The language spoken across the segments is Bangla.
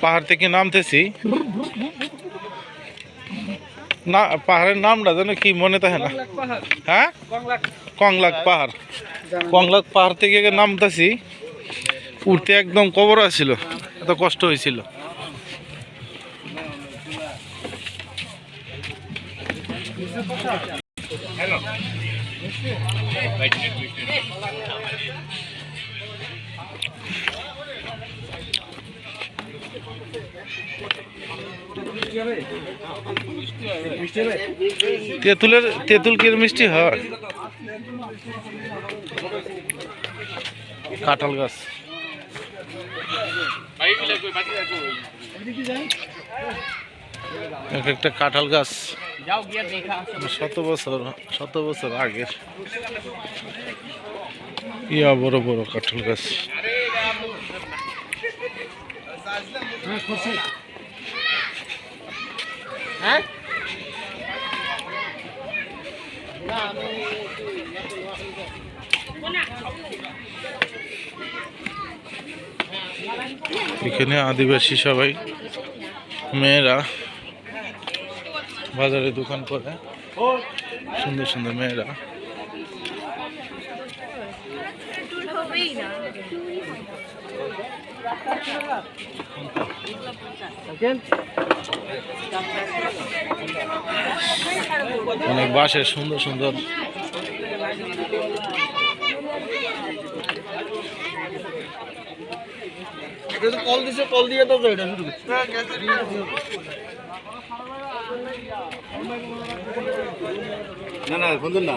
পাহাড় থেকে নামতেছি। না পাহাড়ের নামটা যেন কি মনে থাকে না। হ্যাঁ? কংলাক। পাহাড়। কংলাক পাহাড় থেকে নামতেছি। উঠতে একদম কবর আছিল। এত কষ্ট হয়েছিল। তেঁতুলের তেঁতুল কি মিষ্টি হয়? কাঁঠাল গাছ। এক একটা কাঁঠাল গাছ। শত বছর শত বছর আগের ইয়া, বড় বড় কাঁঠাল গাছ। এখানে আদিবাসী সবাই মেয়েরা বাজারে দোকান করে। সুন্দর সুন্দর মেয়েরা। অনেক বাঁশের সুন্দর সুন্দর। কল দিছে কল দিয়ে তো এটা শুরু না না বন্ধু না।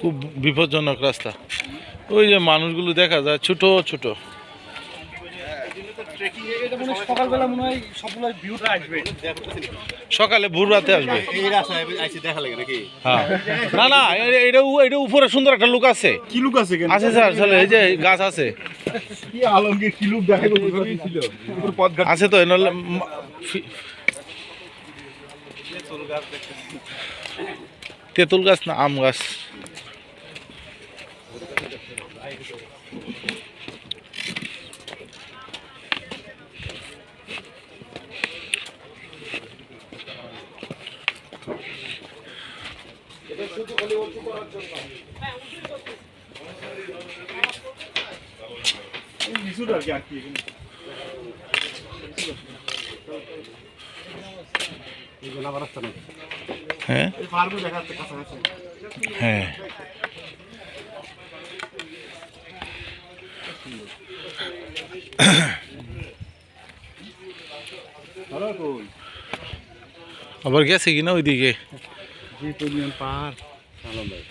খুব বিপজ্জনক রাস্তা। ওই যে মানুষগুলো দেখা যায় ছোট ছোট। সকালে ভোর রাতে আসবে। হ্যাঁ। না না এটা এটা উপরে সুন্দর একটা লুক আছে। কি লুক আছে আছে স্যার চলে এই যে গাছ আছে। আছে তো তেঁতুল গাছ না আম গাছ? কিছুটা আর কি আর কি এই গোলা রাস্তা না হ্যাঁ এই ফার্মে দেখা যাচ্ছে কাছাকাছি হ্যাঁ ভালো কোন আবার গেছে কিনা ওইদিকে যে পরিমাণ পাহাড় আলম ভাই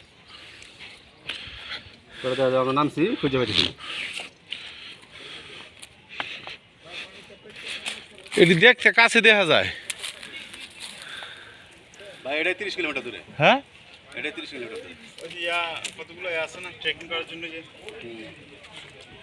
তোরা দাদা আমরা নামছি খুঁজে পাইছি এটি দেখতে কাছে দেখা যায়। ভাই এটা তিরিশ কিলোমিটার দূরে। হ্যাঁ? এটা তিরিশ কিলোমিটার দূরে। ওই যে ইয়া কতগুলো আছে না ট্রেকিং করার জন্য যে।